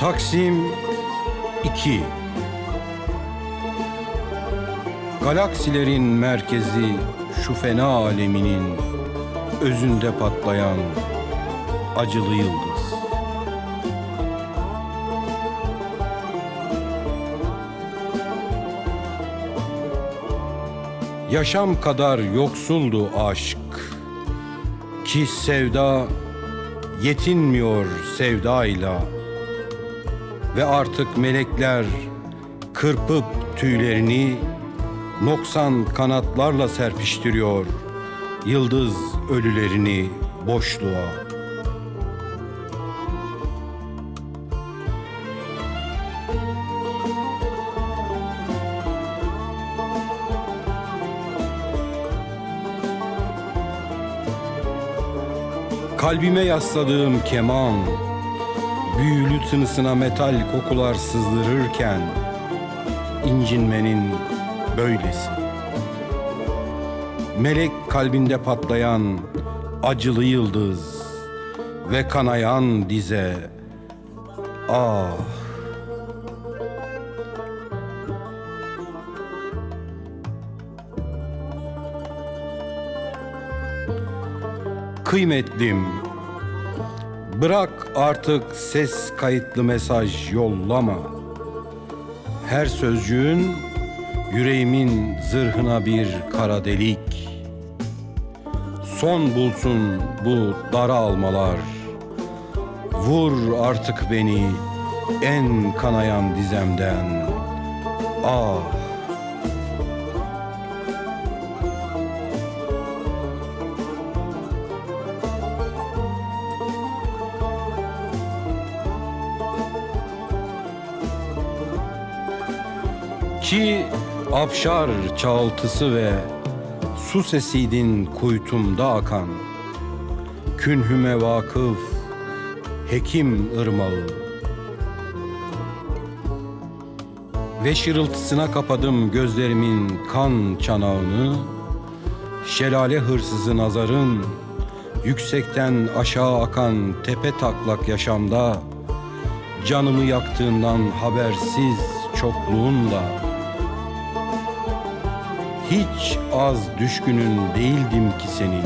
Taksim 2 Galaksilerin merkezi şu fena aleminin özünde patlayan acılı yıldız. Yaşam kadar yoksuldu aşk. Ki sevda yetinmiyor sevdayla ve artık melekler kırpıp tüylerini noksan kanatlarla serpiştiriyor yıldız ölülerini boşluğa. Kalbime yasladığım keman büyülü tınısına metal kokular sızdırırken incinmenin böylesi. Melek kalbinde patlayan acılı yıldız ve kanayan dize. Ah! Kıymetlim, Bırak artık ses kayıtlı mesaj yollama. Her sözcüğün yüreğimin zırhına bir kara delik. Son bulsun bu dara almalar. Vur artık beni en kanayan dizemden. Ah! Ki afşar çağıltısı ve su sesiydin kuytumda akan. Künhüme vakıf hekim ırmağı. Ve şırıltısına kapadım gözlerimin kan çanağını. Şelale hırsızı nazarın Yüksekten aşağı akan tepe taklak yaşamda. Canımı yaktığından habersiz çokluğunla hiç az düşkünün değildim ki senin.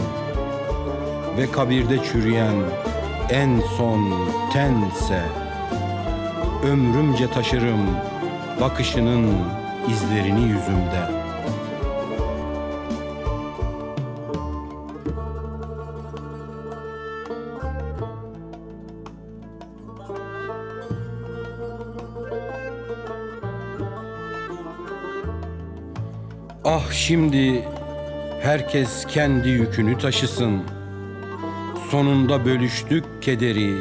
Ve kabirde çürüyen en son tense Ömrümce taşırım bakışının izlerini yüzümde Ah şimdi herkes kendi yükünü taşısın. Sonunda bölüştük kederi.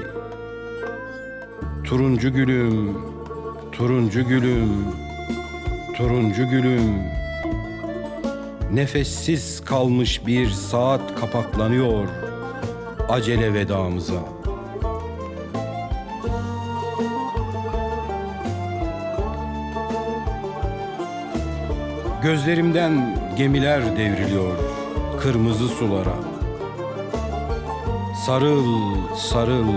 Turuncu gülüm, turuncu gülüm, turuncu gülüm. Nefessiz kalmış bir saat kapaklanıyor acele vedamıza. Gözlerimden gemiler devriliyor kırmızı sulara. Sarıl, sarıl,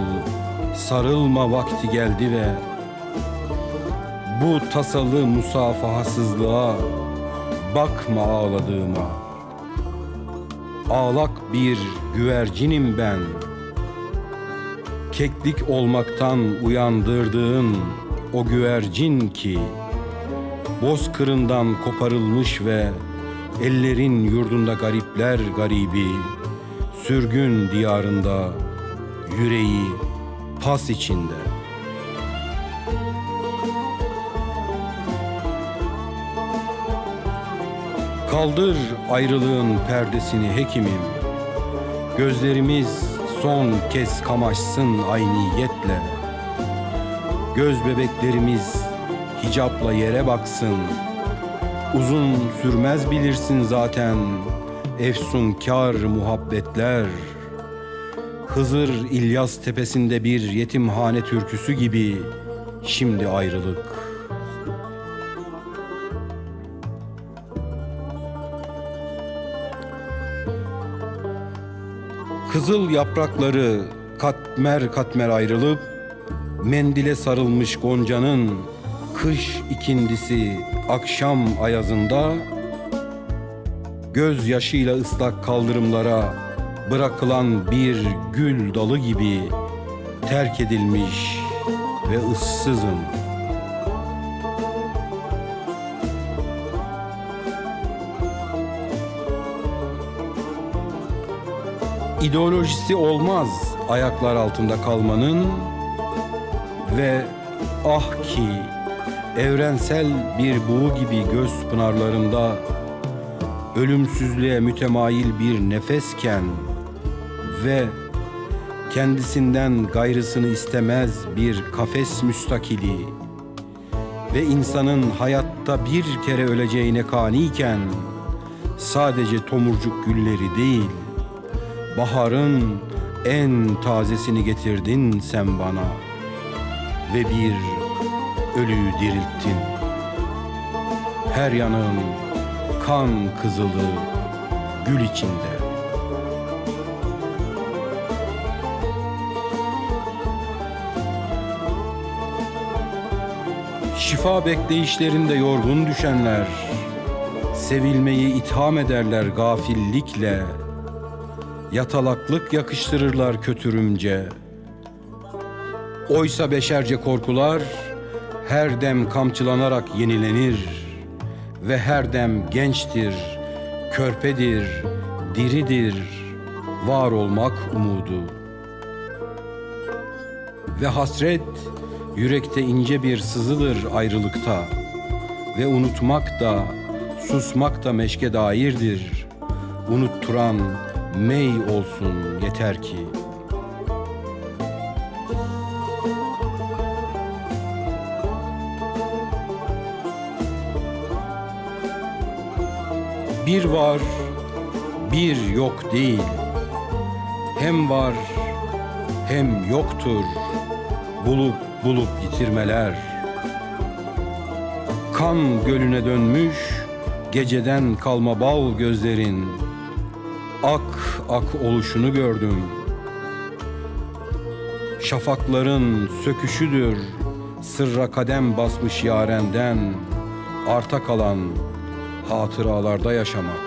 sarılma vakti geldi ve bu tasalı musafahasızlığa bakma ağladığıma. Ağlak bir güvercinim ben. Keklik olmaktan uyandırdığın o güvercin ki bozkırından koparılmış ve ellerin yurdunda garipler garibi, sürgün diyarında yüreği pas içinde. Kaldır ayrılığın perdesini hekimim. Gözlerimiz son kez kamaşsın ayniyetle. Göz bebeklerimiz hicapla yere baksın. Uzun sürmez bilirsin zaten efsunkar muhabbetler. Hızır İlyas tepesinde bir yetimhane türküsü gibi şimdi ayrılık. Kızıl yaprakları katmer katmer ayrılıp mendile sarılmış goncanın kış ikindisi akşam ayazında göz yaşıyla ıslak kaldırımlara bırakılan bir gül dalı gibi terk edilmiş ve ıssızım. İdeolojisi olmaz ayaklar altında kalmanın ve ah ki evrensel bir buğu gibi göz pınarlarında ölümsüzlüğe mütemayil bir nefesken ve kendisinden gayrısını istemez bir kafes müstakili ve insanın hayatta bir kere öleceğine kaniyken sadece tomurcuk gülleri değil baharın en tazesini getirdin sen bana ve bir ölüyü dirilttin. Her yanım kan kızılı gül içinde. Şifa bekleyişlerinde yorgun düşenler, sevilmeyi itham ederler gafillikle, yatalaklık yakıştırırlar kötürümce. Oysa beşerce korkular her dem kamçılanarak yenilenir ve her dem gençtir, körpedir, diridir, var olmak umudu. Ve hasret yürekte ince bir sızıdır ayrılıkta ve unutmak da susmak da meşke dairdir. Unutturan mey olsun yeter ki. Bir var, bir yok değil. Hem var, hem yoktur. Bulup bulup yitirmeler. Kan gölüne dönmüş, geceden kalma bal gözlerin. Ak ak oluşunu gördüm. Şafakların söküşüdür, sırra kadem basmış yarenden. Arta kalan hatıralarda yaşamak.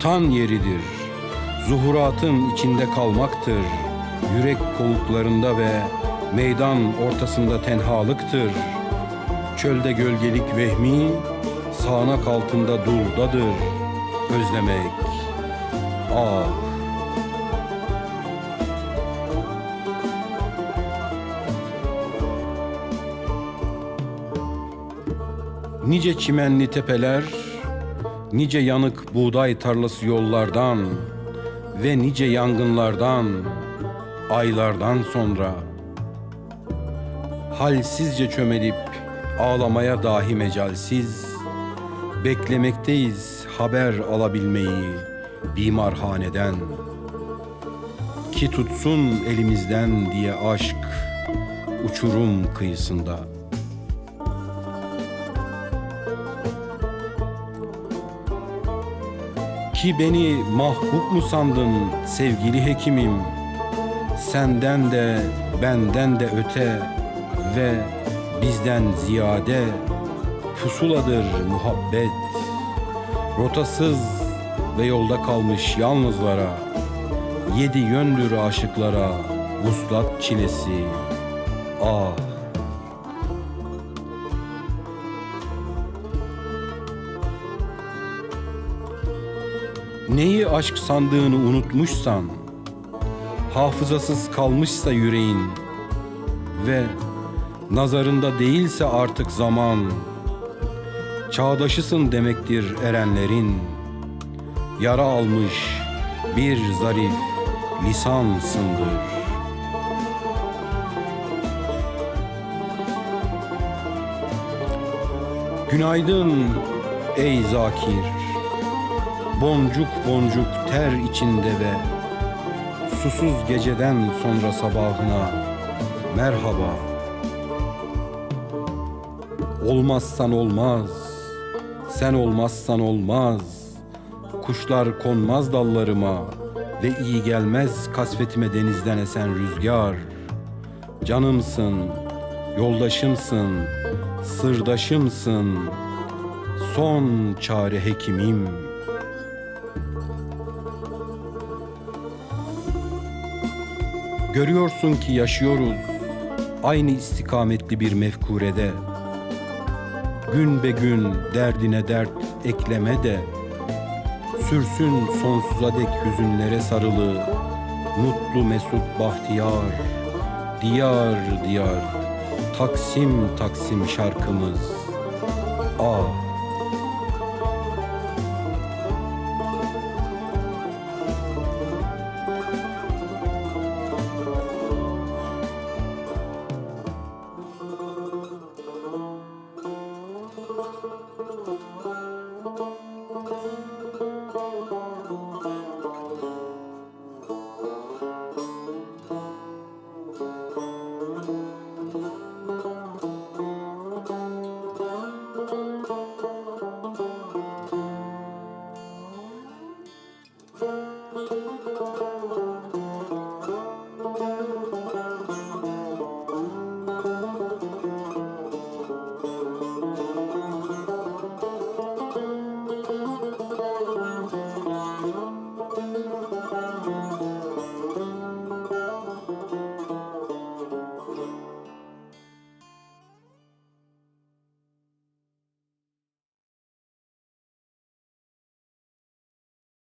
Tan yeridir, zuhuratın içinde kalmaktır. Yürek kovuklarında ve meydan ortasında tenhalıktır. Çölde gölgelik vehmi, sağanak altında durdadır. Özlemek, ah Nice çimenli tepeler, nice yanık buğday tarlası yollardan ve nice yangınlardan, aylardan sonra halsizce çömelip ağlamaya dahi mecalsiz beklemekteyiz haber alabilmeyi bimarhaneden ki tutsun elimizden diye aşk uçurum kıyısında.'' Ki beni mahbub mu sandın sevgili hekimim? Senden de benden de öte ve bizden ziyade pusuladır muhabbet. Rotasız ve yolda kalmış yalnızlara, yedi yöndür aşıklara vuslat çilesi. Ah Neyi aşk sandığını unutmuşsan, hafızasız kalmışsa yüreğin ve nazarında değilse artık zaman, çağdaşısın demektir erenlerin. Yara almış bir zarif lisansındır. Günaydın ey zakir. Boncuk boncuk ter içinde ve susuz geceden sonra sabahına merhaba. Olmazsan olmaz, Sen olmazsan olmaz. Kuşlar konmaz dallarıma ve iyi gelmez kasvetime denizden esen rüzgar. Canımsın, yoldaşımsın, sırdaşımsın. Son çare hekimim. Görüyorsun ki yaşıyoruz aynı istikametli bir mefkurede. Gün be gün derdine dert ekleme de Sürsün sonsuza dek hüzünlere sarılı Mutlu mesut bahtiyar Diyar diyar Taksim taksim şarkımız Ah